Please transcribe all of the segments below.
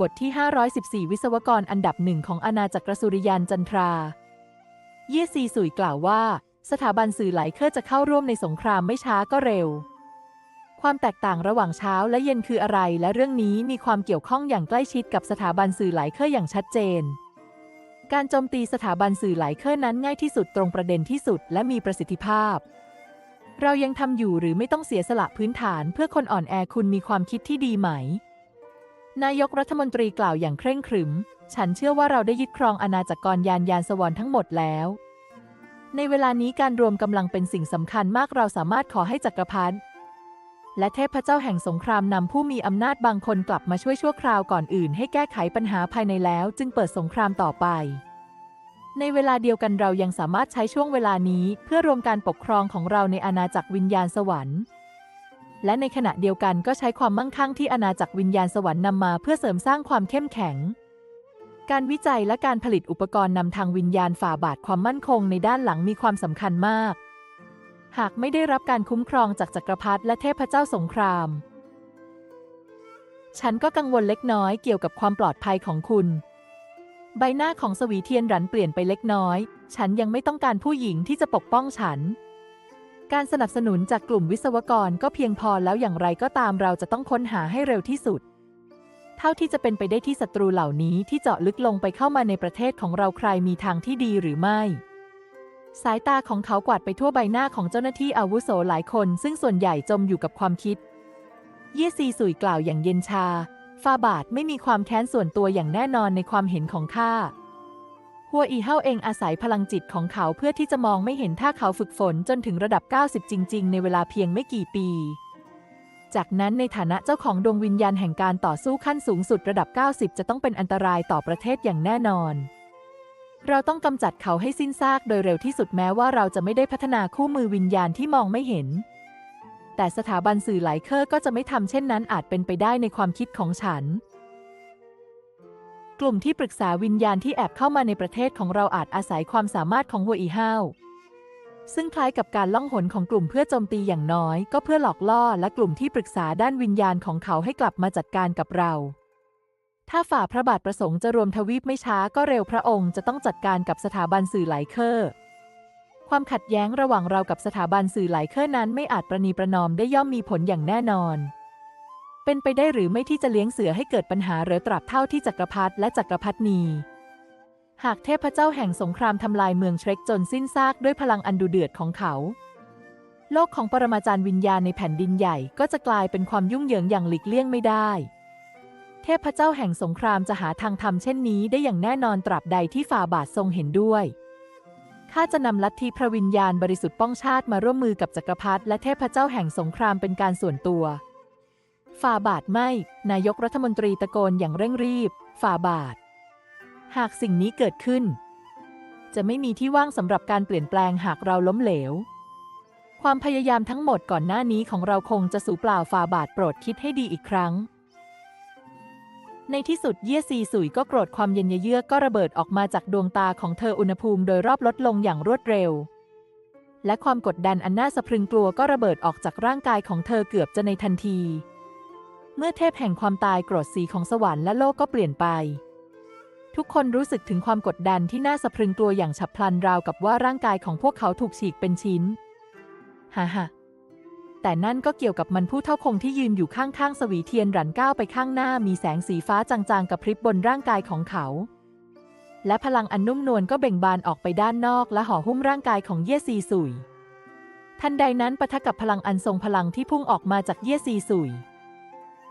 บทที่ 514 วิศวกรอันดับหนึ่งของอาณาจักรสุริยันจันทรา เย่ซีสุยกล่าวว่า สถาบันสื่อไหลเคอร์จะเข้าร่วมในสงครามไม่ช้าก็เร็ว ความแตกต่างระหว่างเช้าและเย็นคืออะไร และเรื่องนี้มีความเกี่ยวข้องอย่างใกล้ชิดกับสถาบันสื่อไหลเคอร์อย่างชัดเจน การโจมตีสถาบันสื่อไหลเคอร์นั้นง่ายที่สุดตรงประเด็นที่สุดและมีประสิทธิภาพเรายังทำอยู่หรือไม่ต้องเสียสละพื้นฐานเพื่อคนอ่อนแอคุณมีความคิดที่ดีไหม นายกรัฐมนตรีกล่าวอย่างเคร่งครึม ฉันเชื่อว่าเราได้ยึดครองอาณาจักรยานยานสวรรค์ทั้งหมดแล้ว ในเวลานี้การรวมกำลังเป็นสิ่งสำคัญมากเราสามารถขอให้จักรพรรดิและเทพเจ้าแห่งสงครามนำผู้มีอำนาจบางคนกลับมาช่วยชั่วคราวก่อนอื่นให้แก้ไขปัญหาภายในแล้ว จึงเปิดสงครามต่อไป ในเวลาเดียวกันเรายังสามารถใช้ช่วงเวลานี้ เพื่อรวมการปกครองของเราในอาณาจักรวิญญาณสวรรค์ และในขณะเดียวกันก็ใช้ความมั่งคั่งที่อาณาจักรวิญญาณสวรรค์นำมาเพื่อเสริมสร้างความเข้มแข็ง การวิจัยและการผลิตอุปกรณ์นำทางวิญญาณฝ่าบาทความมั่นคงในด้านหลังมีความสำคัญมาก หากไม่ได้รับการคุ้มครองจากจักรพรรดิและเทพเจ้าสงคราม ฉันก็กังวลเล็กน้อยเกี่ยวกับความปลอดภัยของคุณ ใบหน้าของสวีเทียนรันเปลี่ยนไปเล็กน้อย ฉันยังไม่ต้องการผู้หญิงที่จะปกป้องฉัน การสนับสนุนจากกลุ่มวิศวกรก็เพียงพอแล้วอย่างไรก็ตามเราจะต้องค้นหาให้เร็วที่สุด เท่าที่จะเป็นไปได้ที่ศัตรูเหล่านี้ที่เจาะลึกลงไปเข้ามาในประเทศของเราใครมีทางที่ดีหรือไม่ สายตาของเขากวาดไปทั่วใบหน้าของเจ้าหน้าที่อาวุโสหลายคน ซึ่งส่วนใหญ่จมอยู่กับความคิด เยซีสุยกล่าวอย่างเย็นชาฟาบาทไม่มีความแค้นส่วนตัวอย่างแน่นอนในความเห็นของข้า หัวอีเฮาเองอาศัยพลังจิตของเขาเพื่อที่จะมองไม่เห็นถ้าเขาฝึกฝนจนถึงระดับ 90 จริง ๆ ในเวลาเพียงไม่กี่ปี จากนั้นในฐานะเจ้าของดวงวิญญาณแห่งการต่อสู้ขั้นสูงสุดระดับ 90 จะต้องเป็นอันตรายต่อประเทศอย่างแน่นอน เราต้องกำจัดเขาให้สิ้นซากโดยเร็วที่สุดแม้ว่าเราจะไม่ได้พัฒนาคู่มือวิญญาณที่มองไม่เห็น แต่สถาบันสื่อหลายเคอร์ก็จะไม่ทำเช่นนั้นอาจเป็นไปได้ในความคิดของฉัน กลุ่มที่ปรึกษาวิญญาณที่แอบเข้ามาในประเทศของเราอาจอาศัยความสามารถของหัวอีห้าวซึ่งคล้ายกับการล่องหนของกลุ่มเพื่อโจมตีอย่างน้อย ก็เพื่อหลอกล่อและกลุ่มที่ปรึกษาด้านวิญญาณของเขาให้กลับมาจัดการกับเรา ถ้าฝ่าพระบาทประสงค์จะรวมทวีปไม่ช้าก็เร็วพระองค์จะต้องจัดการกับสถาบันสื่อหลายเคอร์ความขัดแย้งระหว่างเรากับสถาบันสื่อหลายเคอร์นั้นไม่อาจประนีประนอมได้ย่อมมีผลอย่างแน่นอน เป็นไปได้หรือไม่ที่จะเลี้ยงเสือให้เกิดปัญหาหรือตราบเท่าที่จักรพรรดิและจักรพรรดินีหากเทพเจ้าแห่งสงครามทำลายเมืองเทรคจนสิ้นซากด้วยพลังอันดุเดือดของเขา โลกของปรมาจารย์วิญญาณในแผ่นดินใหญ่ก็จะกลายเป็นความยุ่งเหยิงอย่างหลีกเลี่ยงไม่ได้ เทพเจ้าแห่งสงครามจะหาทางทำเช่นนี้ได้อย่างแน่นอนตราบใดที่ฝ่าบาททรงเห็นด้วยข้าจะนำลัทธิพระวิญญาณบริสุทธิ์ป้องชาติมาร่วมมือกับจักรพรรดิและเทพเจ้าแห่งสงครามเป็นการส่วนตัว ฝ่าบาทไม่ นายกรัฐมนตรีตะโกนอย่างเร่งรีบ ฝ่าบาท หากสิ่งนี้เกิดขึ้น จะไม่มีที่ว่างสำหรับการเปลี่ยนแปลงหากเราล้มเหลว ความพยายามทั้งหมดก่อนหน้านี้ของเราคงจะสูญเปล่าฝ่าบาทโปรดคิดให้ดีอีกครั้ง ในที่สุดเยี่ยซีสุยก็โกรธความเย็นเยือกก็ระเบิดออกมาจากดวงตาของเธออุณหภูมิโดยรอบลดลงอย่างรวดเร็วและความกดดันอันน่าสะพรึงกลัวก็ระเบิดออกจากร่างกายของเธอเกือบจะในทันที เมื่อเทพแห่งความตายโกรธสีของสวรรค์และโลกก็เปลี่ยนไป ทุกคนรู้สึกถึงความกดดันที่น่าสะพรึงกลัวอย่างฉับพลันราวกับว่าร่างกายของพวกเขาถูกฉีกเป็นชิ้นฮ่าฮ่าแต่นั่นก็เกี่ยวกับมันผู้เท่าคงที่ยืนอยู่ข้างๆ สวีเทียนรันก้าวไปข้างหน้ามีแสงสีฟ้าจางๆกระพริบบนร่างกายของเขา และพลังอันนุ่มนวลก็เบ่งบานออกไปด้านนอกและห่อหุ้มร่างกายของเย่ซีสุย ทันใดนั้นปะทะกับพลังอันทรงพลังที่พุ่งออกมาจากเย่ซีสุย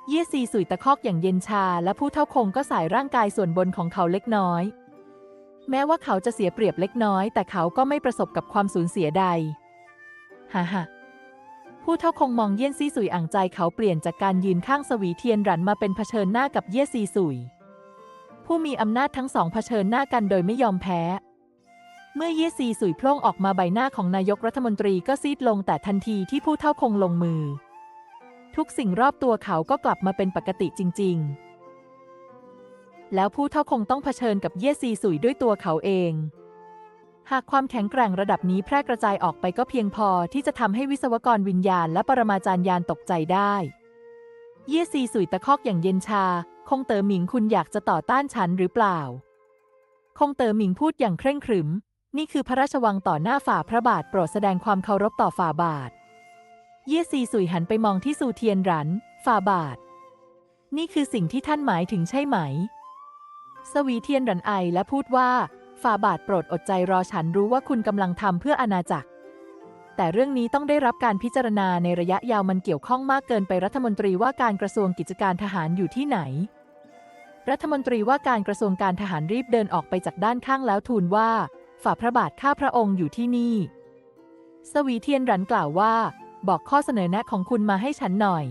เยี่ยซีสุยตะคอกอย่างเย็นชา และผู้เท่าคงก็สายร่างกายส่วนบนของเขาเล็กน้อย แม้ว่าเขาจะเสียเปรียบเล็กน้อย แต่เขาก็ไม่ประสบกับความสูญเสียใดฮ่าฮ่าผู้เท่าคงมองเยี่ยนซีสุยอ่างใจเขาเปลี่ยนจากการยืนข้างสวีเทียนรันมาเป็นเผชิญหน้ากับเยี่ยซีสุย ผู้มีอำนาจทั้งสองเผชิญหน้ากันโดยไม่ยอมแพ้ เมื่อเยี่ยซีสุยโพล่งออกมาใบหน้าของนายกรัฐมนตรีก็ซีดลงแต่ทันทีที่ผู้เท่าคงลงมือ ทุกสิ่งรอบตัวเขาก็กลับมาเป็นปกติจริง ๆ แล้วผู้เท่าคงต้องเผชิญกับเยี่ยซีสุยด้วยตัวเขาเอง หากความแข็งแกร่งระดับนี้แพร่กระจายออกไปก็เพียงพอที่จะทำให้วิศวกรวิญญาณและปรมาจารย์ยานตกใจได้ เยี่ยซีสุยตะคอกอย่างเย็นชาคคงเต๋อหมิงคุณอยากจะต่อต้านฉันหรือเปล่า คงเต๋อหมิงพูดอย่างเคร่งขรึม นี่คือพระราชวังต่อหน้าฝ่าพระบาทโปรดแสดงความเคารพต่อฝ่าบาท เย่ซีสุยหันไปมองที่ซูเทียนหรัน ฝ่าบาท นี่คือสิ่งที่ท่านหมายถึงใช่ไหม สวีเทียนหรันไอและพูดว่า ฝ่าบาทโปรดอดใจรอฉันรู้ว่าคุณกำลังทำเพื่ออาณาจักร แต่เรื่องนี้ต้องได้รับการพิจารณาในระยะยาวมันเกี่ยวข้องมากเกินไปรัฐมนตรีว่าการกระทรวงกิจการทหารอยู่ที่ไหน รัฐมนตรีว่าการกระทรวงการทหารรีบเดินออกไปจากด้านข้างแล้วทูลว่า ฝ่าพระบาทข้าพระองค์อยู่ที่นี่ สวีเทียนหรันกล่าวว่า บอกข้อเสนอแนะของคุณมาให้ฉันหน่อย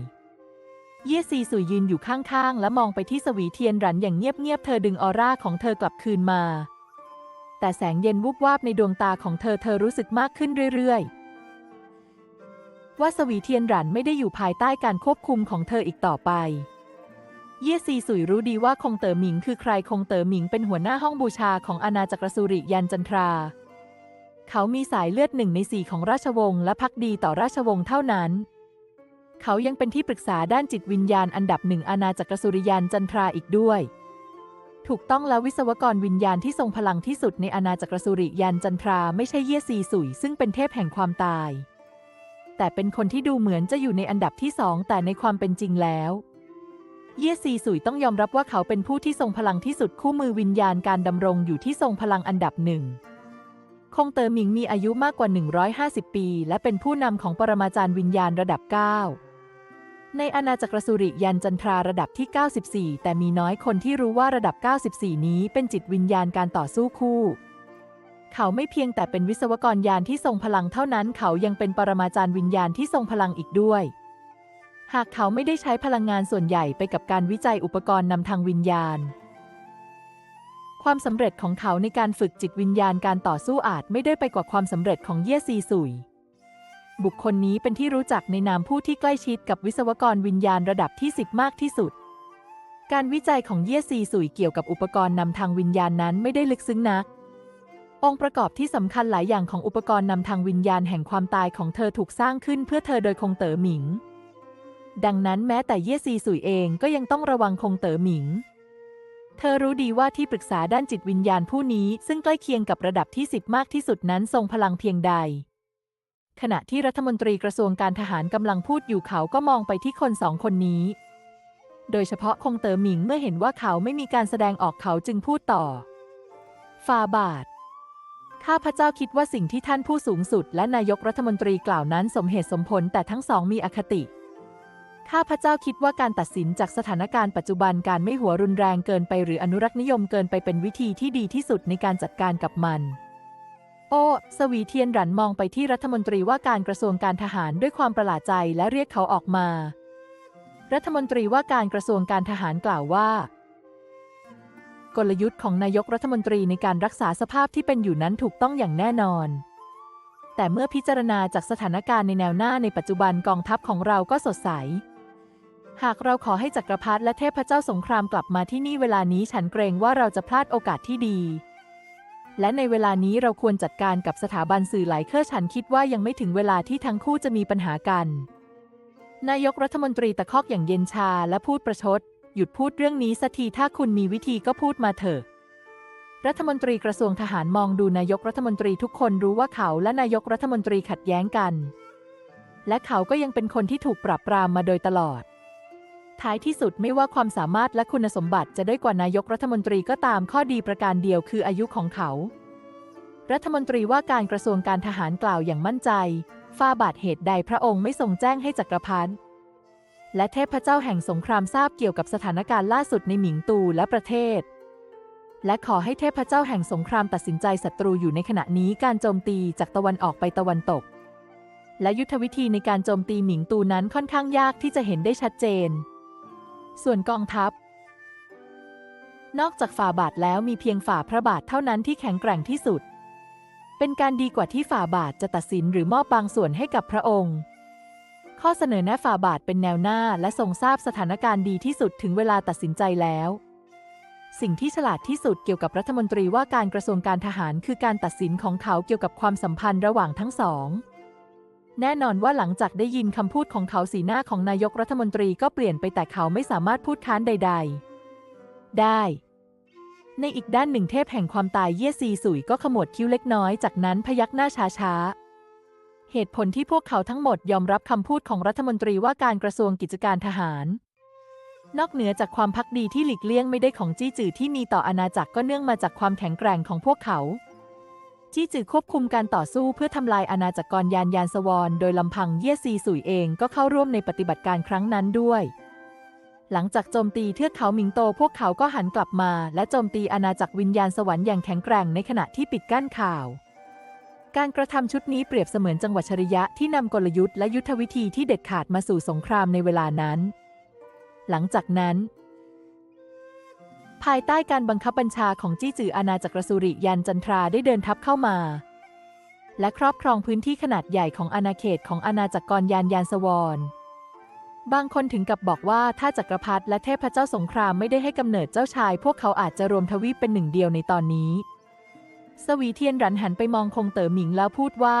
เย่ซีสุยยืนอยู่ข้างๆ และมองไปที่สวีเทียนหรันอย่างเงียบๆ เธอดึงออร่าของเธอกลับคืนมา แต่แสงเย็นวูบวาบในดวงตาของเธอเธอรู้สึกมากขึ้นเรื่อยๆ ว่าสวีเทียนหรันไม่ได้อยู่ภายใต้การควบคุมของเธออีกต่อไปเย่ซีสุยรู้ดีว่าคงเต๋อหมิงคือใครคงเต๋อหมิงเป็นหัวหน้าห้องบูชาของอาณาจักรสุริยันจันทรา เขามีสายเลือดหนึ่งในสี่ของราชวงศ์และพักดีต่อราชวงศ์เท่านั้น เขายังเป็นที่ปรึกษาด้านจิตวิญญาณอันดับหนึ่งอาณาจักรสุริยันจันทราอีกด้วย ถูกต้องแล้ววิศวกรวิญญาณที่ทรงพลังที่สุดในอาณาจักรสุริยันจันทราไม่ใช่เย่ซีสุยซึ่งเป็นเทพแห่งความตาย แต่เป็นคนที่ดูเหมือนจะอยู่ในอันดับที่สองแต่ในความเป็นจริงแล้วเย่ซีสุยต้องยอมรับว่าเขาเป็นผู้ที่ทรงพลังที่สุดคู่มือวิญญาณการดำรงอยู่ที่ทรงพลังอันดับหนึ่ง คงเตอหมิงมีอายุมากกว่า 150 ปี และเป็นผู้นำของปรมาจารย์วิญญาณระดับ 9 ในอาณาจักรสุริยันจันทราระดับที่ 94 แต่มีน้อยคนที่รู้ว่าระดับ 94 นี้เป็นจิตวิญญาณการต่อสู้คู่ เขาไม่เพียงแต่เป็นวิศวกรยานที่ทรงพลังเท่านั้น เขายังเป็นปรมาจารย์วิญญาณที่ทรงพลังอีกด้วย หากเขาไม่ได้ใช้พลังงานส่วนใหญ่ไปกับการวิจัยอุปกรณ์นำทางวิญญาณ ความสำเร็จของเขาในการฝึกจิตวิญญาณการต่อสู้อาจไม่ได้ไปกว่าความสำเร็จของเย่ซีสุย บุคคลนี้เป็นที่รู้จักในนามผู้ที่ใกล้ชิดกับวิศวกรวิญญาณระดับที่ 10 มากที่สุด การวิจัยของเย่ซีสุยเกี่ยวกับอุปกรณ์นำทางวิญญาณนั้นไม่ได้ลึกซึ้งนัก องค์ประกอบที่สำคัญหลายอย่างของอุปกรณ์นำทางวิญญาณแห่งความตายของเธอถูกสร้างขึ้นเพื่อเธอโดยคงเต๋อหมิง ดังนั้นแม้แต่เย่ซีสุยเองก็ยังต้องระวังคงเต๋อหมิง เธอรู้ดีว่าที่ปรึกษาด้านจิตวิญญาณผู้นี้ ซึ่งใกล้เคียงกับระดับที่ 10 มากที่สุดนั้นทรงพลังเพียงใด ขณะที่รัฐมนตรีกระทรวงการทหารกำลังพูดอยู่เขาก็มองไปที่คนสองคนนี้ โดยเฉพาะคงเต๋อหมิงเมื่อเห็นว่าเขาไม่มีการแสดงออกเขาจึงพูดต่อฟาบาทข้าพเจ้าคิดว่าสิ่งที่ท่านผู้สูงสุด และนายกรัฐมนตรีกล่าวนั้นสมเหตุสมผลแต่ทั้งสองมีอคติ ข้าพระเจ้าคิดว่าการตัดสินจากสถานการณ์ปัจจุบันการไม่หัวรุนแรงเกินไปหรืออนุรักษ์นิยมเกินไปเป็นวิธีที่ดีที่สุดในการจัดการกับมัน โอ้สวีเทียนหรันมองไปที่รัฐมนตรีว่าการกระทรวงการทหารด้วยความประหลาดใจและเรียกเขาออกมา รัฐมนตรีว่าการกระทรวงการทหารกล่าวว่า กลยุทธ์ของนายกรัฐมนตรีในการรักษาสภาพที่เป็นอยู่นั้นถูกต้องอย่างแน่นอนแต่เมื่อพิจารณาจากสถานการณ์ในแนวหน้าในปัจจุบันกองทัพของเราก็สดใส หากเราขอให้จักรพรรดิและเทพเจ้าสงครามกลับมาที่นี่เวลานี้ฉันเกรงว่าเราจะพลาดโอกาสที่ดี และในเวลานี้เราควรจัดการกับสถาบันสื่อหลายเครือฉันคิดว่ายังไม่ถึงเวลาที่ทั้งคู่จะมีปัญหากัน นายกรัฐมนตรีตะคอกอย่างเย็นชาและพูดประชด หยุดพูดเรื่องนี้สักทีถ้าคุณมีวิธีก็พูดมาเถอะ รัฐมนตรีกระทรวงทหารมองดูนายกรัฐมนตรีทุกคนรู้ว่าเขาและนายกรัฐมนตรีขัดแย้งกัน และเขาก็ยังเป็นคนที่ถูกปราบปรามมาโดยตลอด ท้ายที่สุดไม่ว่าความสามารถและคุณสมบัติจะได้กว่านายกรัฐมนตรีก็ตามข้อดีประการเดียวคืออายุของเขา รัฐมนตรีว่าการกระทรวงการทหารกล่าวอย่างมั่นใจฝ้าบาทเหตุใดพระองค์ไม่ทรงแจ้งให้จักรพรรดิและเทพเจ้าแห่งสงครามทราบเกี่ยวกับสถานการณ์ล่าสุดในหมิงตูและประเทศ และขอให้เทพเจ้าแห่งสงครามตัดสินใจศัตรูอยู่ในขณะนี้การโจมตีจากตะวันออกไปตะวันตก และยุทธวิธีในการโจมตีหมิงตูนั้นค่อนข้างยากที่จะเห็นได้ชัดเจน ส่วนกองทัพ นอกจากฝ่าบาทแล้วมีเพียงฝ่าพระบาทเท่านั้นที่แข็งแกร่งที่สุด เป็นการดีกว่าที่ฝ่าบาทจะตัดสินหรือมอบบางส่วนให้กับพระองค์ ข้อเสนอแนะฝ่าบาทเป็นแนวหน้าและทรงทราบสถานการณ์ดีที่สุดถึงเวลาตัดสินใจแล้ว สิ่งที่ฉลาดที่สุดเกี่ยวกับรัฐมนตรีว่าการกระทรวงการทหารคือการตัดสินของเขาเกี่ยวกับความสัมพันธ์ระหว่างทั้งสอง แน่นอนว่าหลังจากได้ยินคำพูดของเขาสีหน้าของนายกรัฐมนตรีก็เปลี่ยนไปแต่เขาไม่สามารถพูดค้านใด ๆ ได้ ในอีกด้านหนึ่งเทพแห่งความตายเย่ซีสุยก็ขมวดคิ้วเล็กน้อยจากนั้นพยักหน้าช้าๆ เหตุผลที่พวกเขาทั้งหมดยอมรับคำพูดของรัฐมนตรีว่าการกระทรวงกิจการทหาร นอกเหนือจากความพักดีที่หลีกเลี่ยงไม่ได้ของจี้จือที่มีต่ออาณาจักรก็เนื่องมาจากความแข็งแกร่งของพวกเขา จี้จือควบคุมการต่อสู้เพื่อทำลายอาณาจักรกรยานยานสวอนโดยลำพังเย่ซีสุยเองก็เข้าร่วมในปฏิบัติการครั้งนั้นด้วย หลังจากโจมตีเทือกเขาหมิงโตพวกเขาก็หันกลับมา และโจมตีอาณาจักรวิญญาณสวรรค์อย่างแข็งแกร่งในขณะที่ปิดกั้นข่าว การกระทำชุดนี้เปรียบเสมือนจังหวะชริยะที่นำกลยุทธ์และยุทธวิธีที่เด็ดขาดมาสู่สงครามในเวลานั้น หลังจากนั้น ภายใต้การบังคับบัญชาของจี้จืออาณาจักรสุริยันจันทราได้เดินทัพเข้ามา และครอบครองพื้นที่ขนาดใหญ่ของอาณาเขตของอาณาจักรกรยานยานสวรบางคนถึงกับบอกว่าถ้าจักรพรรดิและเทพเจ้าสงครามไม่ได้ให้กำเนิดเจ้าชาย พวกเขาอาจจะรวมทวีปเป็นหนึ่งเดียวในตอนนี้ สวีเทียนรันหันไปมองคงเต๋อหมิงแล้วพูดว่า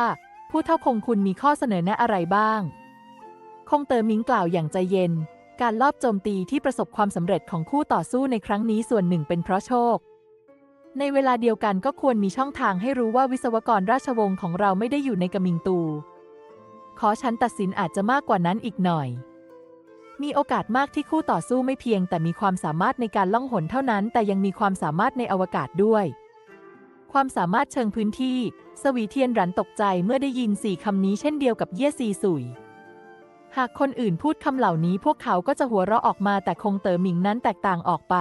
ผู้เท่าคงคุณมีข้อเสนอแนะอะไรบ้าง คงเต๋อหมิงกล่าวอย่างใจเย็น การลอบโจมตีที่ประสบความสำเร็จของคู่ต่อสู้ในครั้งนี้ส่วนหนึ่งเป็นเพราะโชค ในเวลาเดียวกันก็ควรมีช่องทางให้รู้ว่าวิศวกรราชวงศ์ของเราไม่ได้อยู่ในกมิงตู ขอฉันตัดสินอาจจะมากกว่านั้นอีกหน่อย มีโอกาสมากที่คู่ต่อสู้ไม่เพียง แต่มีความสามารถในการล่องหนเท่านั้น แต่ยังมีความสามารถในอวกาศด้วย ความสามารถเชิงพื้นที่ สวีเทียนรันตกใจเมื่อได้ยินสี่คำนี้เช่นเดียวกับเย่ซีสุย หากคนอื่นพูดคำเหล่านี้พวกเขาก็จะหัวเราะออกมาแต่คงเต๋อหมิงนั้นแตกต่างออกไป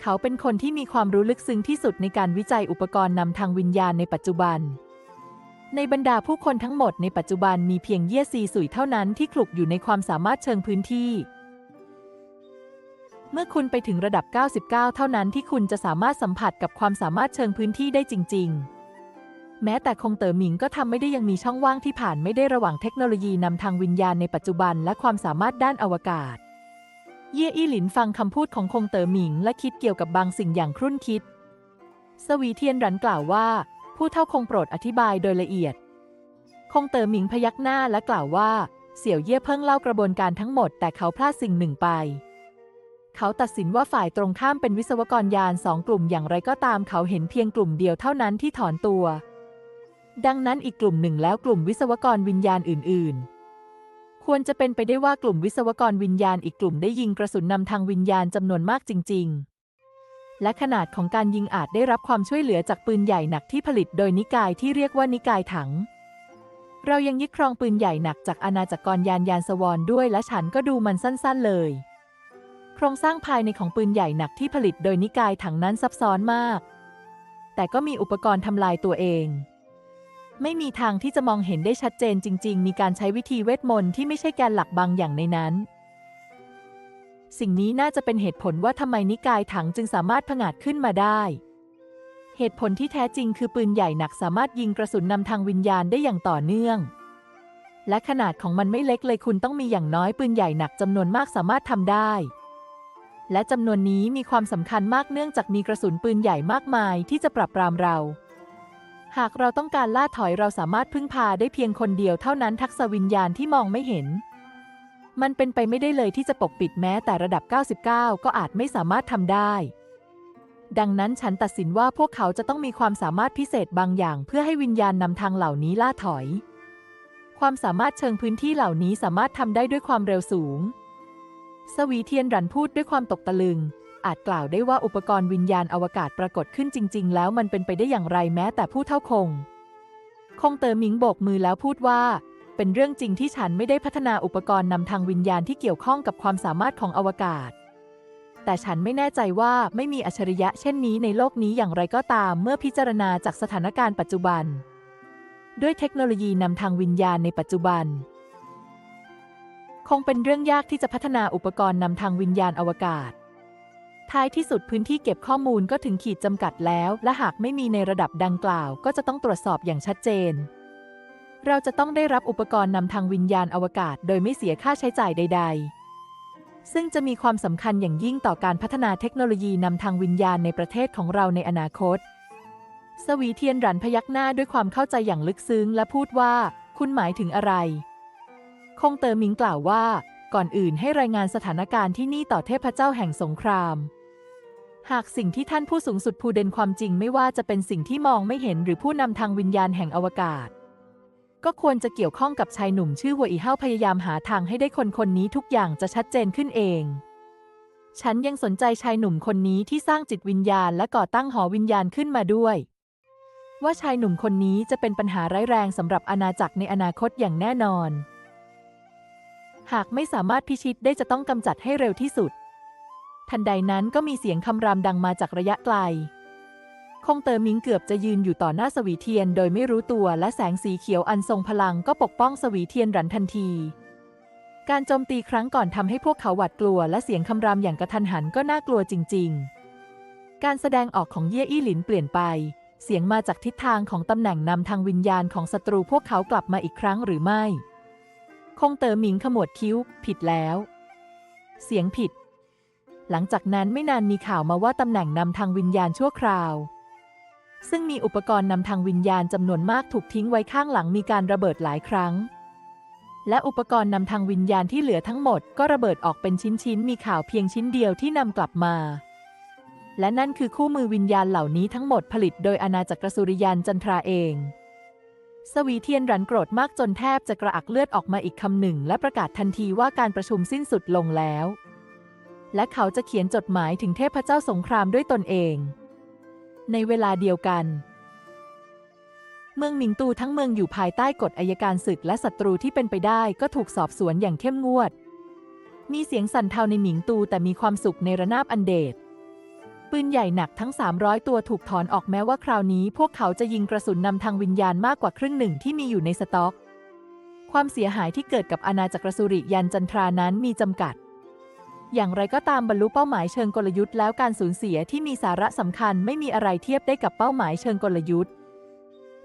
เขาเป็นคนที่มีความรู้ลึกซึ้งที่สุดในการวิจัยอุปกรณ์นำทางวิญญาณในปัจจุบัน ในบรรดาผู้คนทั้งหมดในปัจจุบันมีเพียงเย่ซีสุยเท่านั้นที่คลุกอยู่ในความสามารถเชิงพื้นที่ เมื่อคุณไปถึงระดับ 99 เท่านั้นที่คุณจะสามารถสัมผัสกับความสามารถเชิงพื้นที่ได้จริง ๆ แม้แต่คงเต๋อหมิงก็ทำไม่ได้ยังมีช่องว่างที่ผ่านไม่ได้ระหว่างเทคโนโลยีนำทางวิญญาณในปัจจุบันและความสามารถด้านอวกาศ เย่อี้หลินฟังคำพูดของคงเต๋อหมิงและคิดเกี่ยวกับบางสิ่งอย่างครุ่นคิด สวีเทียนรันกล่าวว่า ผู้เท่าคงโปรดอธิบายโดยละเอียด คงเต๋อหมิงพยักหน้าและกล่าวว่า เสี่ยวเย่เพิ่งเล่ากระบวนการทั้งหมด แต่เขาพลาดสิ่งหนึ่งไปเขาตัดสินว่าฝ่ายตรงข้ามเป็นวิศวกรยานสองกลุ่มอย่างไรก็ตามเขาเห็นเพียงกลุ่มเดียวเท่านั้นที่ถอนตัว ดังนั้นอีกกลุ่มหนึ่งแล้วกลุ่มวิศวกรวิญญาณอื่น ๆ ควรจะเป็นไปได้ว่ากลุ่มวิศวกรวิญญาณอีกกลุ่มได้ยิงกระสุนนำทางวิญญาณจำนวนมากจริง ๆ และขนาดของการยิงอาจได้รับความช่วยเหลือจากปืนใหญ่หนักที่ผลิตโดยนิกายที่เรียกว่านิกายถัง เรายังยึดครองปืนใหญ่หนักจากอาณาจักรกรยานยานสวอนด้วยและฉันก็ดูมันสั้น ๆ เลย โครงสร้างภายในของปืนใหญ่หนักที่ผลิตโดยนิกายถังนั้นซับซ้อนมาก แต่ก็มีอุปกรณ์ทำลายตัวเอง ไม่มีทางที่จะมองเห็นได้ชัดเจนจริง ๆ มีการใช้วิธีเวทมนต์ที่ไม่ใช่แกนหลักบางอย่างในนั้น สิ่งนี้น่าจะเป็นเหตุผลว่าทำไมนิกายถังจึงสามารถผงาดขึ้นมาได้ เหตุผลที่แท้จริงคือปืนใหญ่หนักสามารถยิงกระสุนนำทางวิญญาณได้อย่างต่อเนื่อง และขนาดของมันไม่เล็กเลยคุณต้องมีอย่างน้อยปืนใหญ่หนักจำนวนมากสามารถทำได้และจำนวนนี้มีความสำคัญมากเนื่องจากมีกระสุนปืนใหญ่มากมายที่จะปรับปรามเรา หากเราต้องการล่าถอยเราสามารถพึ่งพาได้เพียงคนเดียวเท่านั้นทักษวิญญาณที่มองไม่เห็น มันเป็นไปไม่ได้เลยที่จะปกปิดแม้แต่ระดับ 99 ก็อาจไม่สามารถทำได้ ดังนั้นฉันตัดสินว่าพวกเขาจะต้องมีความสามารถพิเศษบางอย่าง เพื่อให้วิญญาณนำทางเหล่านี้ล่าถอย ความสามารถเชิงพื้นที่เหล่านี้สามารถทำได้ด้วยความเร็วสูง สวีเทียนรันพูดด้วยความตกตะลึง อาจกล่าวได้ว่าอุปกรณ์วิญญาณอวกาศปรากฏขึ้นจริง ๆ แล้วมันเป็นไปได้อย่างไรแม้แต่ผู้เท่าคง คงเตอหมิงโบกมือแล้วพูดว่า เป็นเรื่องจริงที่ฉันไม่ได้พัฒนาอุปกรณ์นำทางวิญญาณที่เกี่ยวข้องกับความสามารถของอวกาศ แต่ฉันไม่แน่ใจว่าไม่มีอัจฉริยะเช่นนี้ในโลกนี้อย่างไรก็ตามเมื่อพิจารณาจากสถานการณ์ปัจจุบัน ด้วยเทคโนโลยีนำทางวิญญาณในปัจจุบัน คงเป็นเรื่องยากที่จะพัฒนาอุปกรณ์นำทางวิญญาณอวกาศ ท้ายที่สุดพื้นที่เก็บข้อมูลก็ถึงขีดจำกัดแล้ว และหากไม่มีในระดับดังกล่าว ก็จะต้องตรวจสอบอย่างชัดเจน เราจะต้องได้รับอุปกรณ์นำทางวิญญาณอวกาศ โดยไม่เสียค่าใช้จ่ายใด ๆ ซึ่งจะมีความสำคัญอย่างยิ่งต่อการพัฒนาเทคโนโลยีนำทางวิญญาณในประเทศของเราในอนาคต สวีเทียนรันพยักหน้าด้วยความเข้าใจอย่างลึกซึ้ง และพูดว่า คุณหมายถึงอะไร คงเตอหมิงกล่าวว่า ก่อนอื่นให้รายงานสถานการณ์ที่นี่ต่อเทพเจ้าแห่งสงคราม หากสิ่งที่ท่านผู้สูงสุดพูเด่นความจริงไม่ว่าจะเป็นสิ่งที่มองไม่เห็นหรือผู้นำทางวิญญาณแห่งอวกาศ ก็ควรจะเกี่ยวข้องกับชายหนุ่มชื่อหัวอีเฮาพยายามหาทางให้ได้คนคนนี้ทุกอย่างจะชัดเจนขึ้นเอง ฉันยังสนใจชายหนุ่มคนนี้ที่สร้างจิตวิญญาณและก่อตั้งหอวิญญาณขึ้นมาด้วย ว่าชายหนุ่มคนนี้จะเป็นปัญหาร้ายแรงสำหรับอาณาจักรในอนาคตอย่างแน่นอน หากไม่สามารถพิชิตได้จะต้องกำจัดให้เร็วที่สุด ทันใดนั้นก็มีเสียงคำรามดังมาจากระยะไกล คงเตอมิงเกือบจะยืนอยู่ต่อหน้าสวีเทียน โดยไม่รู้ตัวและแสงสีเขียวอันทรงพลังก็ปกป้องสวีเทียนรันทันที การโจมตีครั้งก่อนทำให้พวกเขาหวาดกลัว และเสียงคำรามอย่างกระทันหันก็น่ากลัวจริง ๆ การแสดงออกของเย่อี้หลินเปลี่ยนไป เสียงมาจากทิศทางของตำแหน่งนำทางวิญญาณของศัตรูพวกเขากลับมาอีกครั้งหรือไม่ คงเตอหมิงขมวดคิ้ว ผิดแล้ว เสียงผิด หลังจากนั้นไม่นานมีข่าวมาว่าตำแหน่งนำทางวิญญาณชั่วคราว ซึ่งมีอุปกรณ์นำทางวิญญาณจำนวนมากถูกทิ้งไว้ข้างหลังมีการระเบิดหลายครั้ง และอุปกรณ์นำทางวิญญาณที่เหลือทั้งหมดก็ระเบิดออกเป็นชิ้นๆมีข่าวเพียงชิ้นเดียวที่นำกลับมา และนั่นคือคู่มือวิญญาณเหล่านี้ทั้งหมดผลิตโดยอาณาจักรสุริยันจันทราเองสวีเทียนรันโกรธมากจนแทบจะกระอักเลือดออกมาอีกคำหนึ่ง และประกาศทันทีว่าการประชุมสิ้นสุดลงแล้ว และเขาจะเขียนจดหมายถึงเทพเจ้าสงครามด้วยตนเอง ในเวลาเดียวกัน เมืองหมิงตูทั้งเมืองอยู่ภายใต้กฎอายการศึกและศัตรูที่เป็นไปได้ก็ถูกสอบสวนอย่างเข้มงวด มีเสียงสั่นเทาในหมิงตูแต่มีความสุขในระนาบอันเดชปืนใหญ่หนักทั้ง 300 ตัวถูกถอนออกแม้ว่าคราวนี้ พวกเขาจะยิงกระสุนนำทางวิญญาณมากกว่าครึ่งหนึ่งที่มีอยู่ในสต็อก ความเสียหายที่เกิดกับอาณาจักรสุริยันจันทรานั้นมีจำกัด อย่างไรก็ตามบรรลุเป้าหมายเชิงกลยุทธ์แล้วการสูญเสียที่มีสาระสำคัญไม่มีอะไรเทียบได้กับเป้าหมายเชิงกลยุทธ์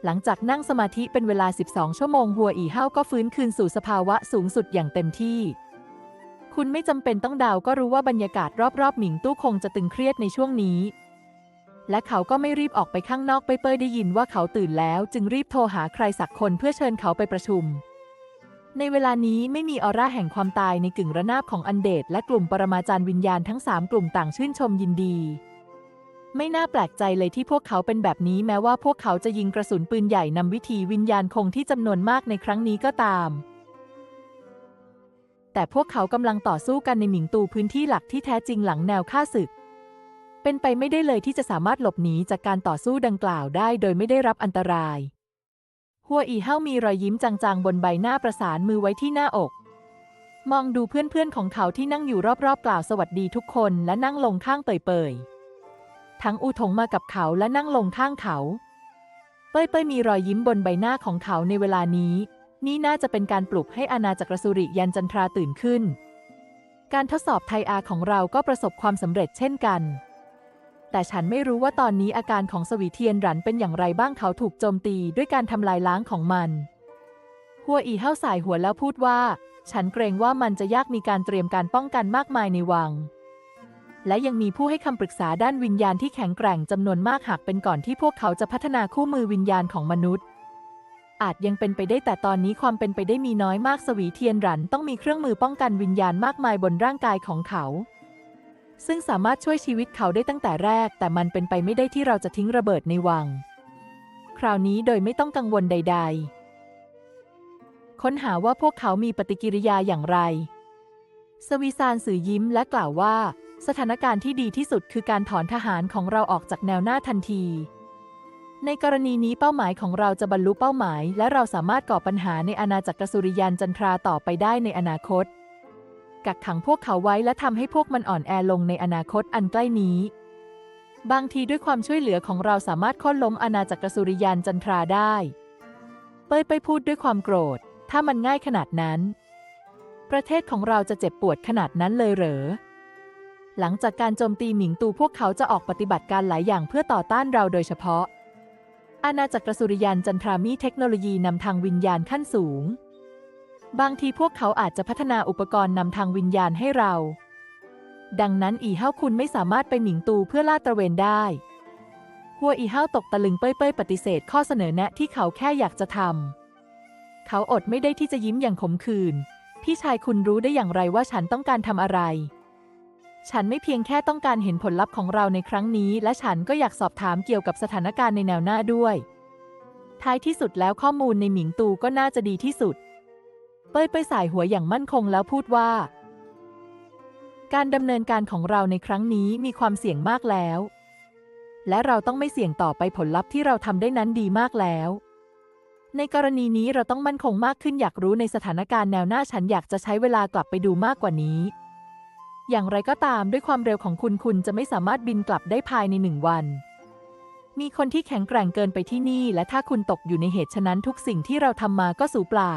หลังจากนั่งสมาธิเป็นเวลา 12 ชั่วโมง หัวอีเฮาก็ฟื้นคืนสู่สภาวะสูงสุดอย่างเต็มที่ คุณไม่จำเป็นต้องเดาก็รู้ว่าบรรยากาศรอบๆหมิงตู้คงจะตึงเครียดในช่วงนี้ และเขาก็ไม่รีบออกไปข้างนอกไปเปยได้ยินว่าเขาตื่นแล้ว จึงรีบโทรหาใครสักคนเพื่อเชิญเขาไปประชุม ในเวลานี้ไม่มีออร่าแห่งความตายในกึ่งระนาบของอันเดดและกลุ่มปรมาจารย์วิญญาณทั้งสามกลุ่มต่างชื่นชมยินดี ไม่น่าแปลกใจเลยที่พวกเขาเป็นแบบนี้แม้ว่าพวกเขาจะยิงกระสุนปืนใหญ่นำวิธีวิญญาณคงที่จำนวนมากในครั้งนี้ก็ตาม แต่พวกเขากำลังต่อสู้กันในหมิงตูพื้นที่หลักที่แท้จริงหลังแนวฆ่าศึก เป็นไปไม่ได้เลยที่จะสามารถหลบหนีจากการต่อสู้ดังกล่าวได้ โดยไม่ได้รับอันตราย หัวอีเฮ้ามีรอยยิ้มจางๆ บนใบหน้าประสานมือไว้ที่หน้าอก มองดูเพื่อนๆของเขาที่นั่งอยู่รอบๆ กล่าวสวัสดีทุกคนและนั่งลงข้างเปยๆ ทั้งอูถงมากับเขาและนั่งลงข้างเขา เป้ยเป้ยมีรอยยิ้มบนใบหน้าของเขาในเวลานี้ นี่น่าจะเป็นการปลุกให้อาณาจักรสุริยันจันทราตื่นขึ้น การทดสอบไทอาของเราก็ประสบความสำเร็จเช่นกัน แต่ฉันไม่รู้ว่าตอนนี้อาการของสวีเทียนหรันเป็นอย่างไรบ้างเขาถูกโจมตีด้วยการทำลายล้างของมัน หัวอีเฮ้าสายหัวแล้วพูดว่า ฉันเกรงว่ามันจะยากมีการเตรียมการป้องกันมากมายในวัง และยังมีผู้ให้คำปรึกษาด้านวิญญาณที่แข็งแกร่งจำนวนมากหากเป็นก่อนที่พวกเขาจะพัฒนาคู่มือวิญญาณของมนุษย์ อาจยังเป็นไปได้แต่ตอนนี้ความเป็นไปได้มีน้อยมากสวีเทียนหรันต้องมีเครื่องมือป้องกันวิญญาณมากมายบนร่างกายของเขา ซึ่งสามารถช่วยชีวิตเขาได้ตั้งแต่แรก แต่มันเป็นไปไม่ได้ที่เราจะทิ้งระเบิดในวัง คราวนี้โดยไม่ต้องกังวลใด ๆ ค้นหาว่าพวกเขามีปฏิกิริยาอย่างไร สวีซานสื่อยิ้มและกล่าวว่า สถานการณ์ที่ดีที่สุดคือการถอนทหารของเราออกจากแนวหน้าทันที ในกรณีนี้เป้าหมายของเราจะบรรลุเป้าหมาย และเราสามารถก่อปัญหาในอาณาจักรสุริยันจันทราต่อไปได้ในอนาคต กักขังพวกเขาไว้และทำให้พวกมันอ่อนแอลงในอนาคตอันใกล้นี้ บางทีด้วยความช่วยเหลือของเราสามารถโค่นล้มอาณาจักรสุริยันจันทราได้ เป้ยไปพูดด้วยความโกรธ ถ้ามันง่ายขนาดนั้น ประเทศของเราจะเจ็บปวดขนาดนั้นเลยเหรอ หลังจากการโจมตีหมิงตูพวกเขาจะออกปฏิบัติการหลายอย่างเพื่อต่อต้านเราโดยเฉพาะอาณาจักรสุริยันจันทรามีเทคโนโลยีนำทางวิญญาณขั้นสูง บางทีพวกเขาอาจจะพัฒนาอุปกรณ์นำทางวิญญาณให้เรา ดังนั้นอีเฮ้าคุณไม่สามารถไปหมิงตูเพื่อลาดตระเวนได้ หัวอีเฮ้าตกตะลึงเป้ยๆปฏิเสธข้อเสนอแนะที่เขาแค่อยากจะทำ เขาอดไม่ได้ที่จะยิ้มอย่างขมขื่น พี่ชายคุณรู้ได้อย่างไรว่าฉันต้องการทำอะไร ฉันไม่เพียงแค่ต้องการเห็นผลลัพธ์ของเราในครั้งนี้ และฉันก็อยากสอบถามเกี่ยวกับสถานการณ์ในแนวหน้าด้วย ท้ายที่สุดแล้วข้อมูลในหมิงตูก็น่าจะดีที่สุด เป้ยเป้ยสายหัวอย่างมั่นคงแล้วพูดว่า การดำเนินการของเราในครั้งนี้มีความเสี่ยงมากแล้ว และเราต้องไม่เสี่ยงต่อไปผลลัพธ์ที่เราทำได้นั้นดีมากแล้ว ในกรณีนี้เราต้องมั่นคงมากขึ้นอยากรู้ในสถานการณ์แนวหน้าฉันอยากจะใช้เวลากลับไปดูมากกว่านี้ อย่างไรก็ตามด้วยความเร็วของคุณคุณจะไม่สามารถบินกลับได้ภายในหนึ่งวันมีคนที่แข็งแกร่งเกินไปที่นี่ และถ้าคุณตกอยู่ในเหตุฉะนั้นทุกสิ่งที่เราทำมาก็สูญเปล่า